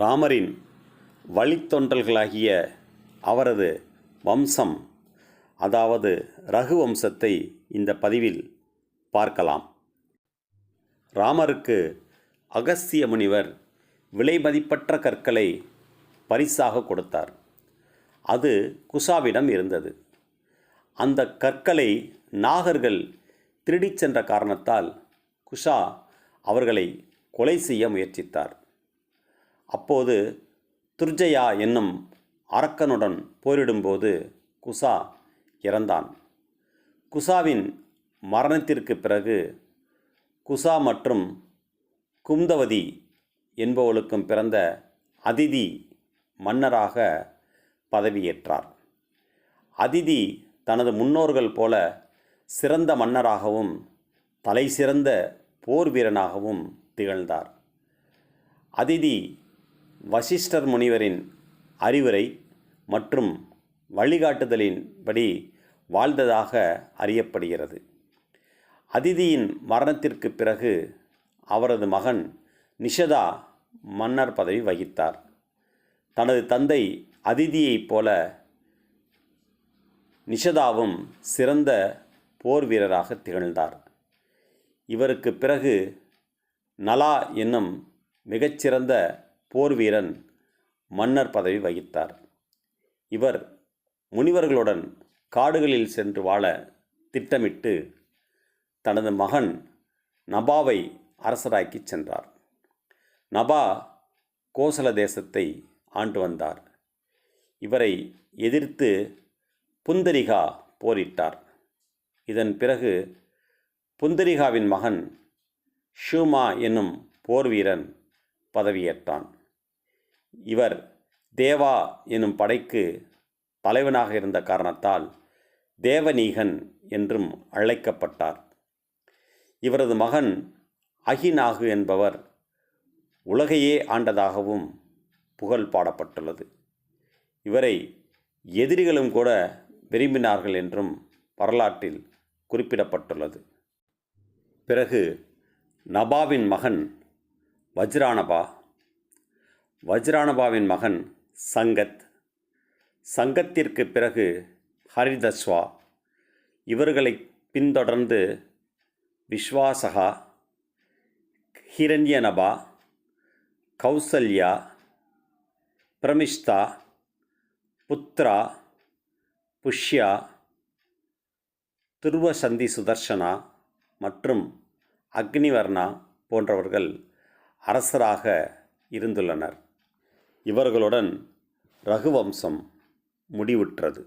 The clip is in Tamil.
ராமரின் வழித்தொன்றல்களாகிய அவரது வம்சம் அதாவது ரகு வம்சத்தை இந்த பதிவில் பார்க்கலாம். ராமருக்கு அகஸ்திய முனிவர் விலைமதிப்பற்ற கற்களை பரிசாக கொடுத்தார். அது குசாவிடம் இருந்தது. அந்த கற்களை நாகர்கள் திருடிச் சென்ற காரணத்தால் குஷா அவர்களை கொலை செய்ய முயற்சித்தார். அப்போது துர்ஜயா என்னும் அரக்கனுடன் போரிடும்போது குசா இறந்தான். குசாவின் மரணத்திற்கு பிறகு குசா மற்றும் கும்தவதி என்பவளுக்கும் பிறந்த அதிதி மன்னராக பதவியேற்றார். அதிதி தனது முன்னோர்கள் போல சிறந்த மன்னராகவும் தலை சிறந்த போர் வீரனாகவும் திகழ்ந்தார். அதிதி வசிஷ்டர் முனிவரின் அறிவுரை மற்றும் வழிகாட்டுதலின்படி வாழ்ந்ததாக அறியப்படுகிறது. அதிதியின் மரணத்திற்கு பிறகு அவரது மகன் நிஷதா மன்னர் பதவி வகித்தார். தனது தந்தை அதிதியைப் போல நிஷதாவும் சிறந்த போர் வீரராக திகழ்ந்தார். இவருக்கு பிறகு நலா என்னும் மிகச்சிறந்த போர் வீரன் மன்னர் பதவி வகித்தார். இவர் முனிவர்களுடன் காடுகளில் சென்று வாழ திட்டமிட்டு தனது மகன் நபாவை அரசராக்கிச் சென்றார். நபா கோசல தேசத்தை ஆண்டு வந்தார். இவரை எதிர்த்து புந்தரிகா போரிட்டார். இதன் பிறகு புந்தரிகாவின் மகன் ஷூமா என்னும் போர் வீரன் பதவியேற்றான். இவர் தேவா எனும் படைக்கு தலைவனாக இருந்த காரணத்தால் தேவநீகன் என்றும் அழைக்கப்பட்டார். இவரது மகன் அகிநாகு என்பவர் உலகையே ஆண்டதாகவும் புகழ் பாடப்பட்டுள்ளது. இவரை எதிரிகளும் கூட விரும்பினார்கள் என்றும் வரலாற்றில் குறிப்பிடப்பட்டுள்ளது. பிறகு நபாவின் மகன் வஜ்ரானபா வஜ்ரானபாவின் மகன் சங்கத். சங்கத்திற்கு பிறகு ஹரிதஸ்வா. இவர்களை பின்தொடர்ந்து விஸ்வாசகா ஹிரண்யனபா கௌசல்யா பிரமிஷ்தா புத்ரா புஷ்யா துருவசந்தி சுதர்ஷனா மற்றும் அக்னிவர்ணா போன்றவர்கள் அரசராக இருந்துள்ளனர். இவர்களுடன் ரகுவம்சம் முடிவுற்றது.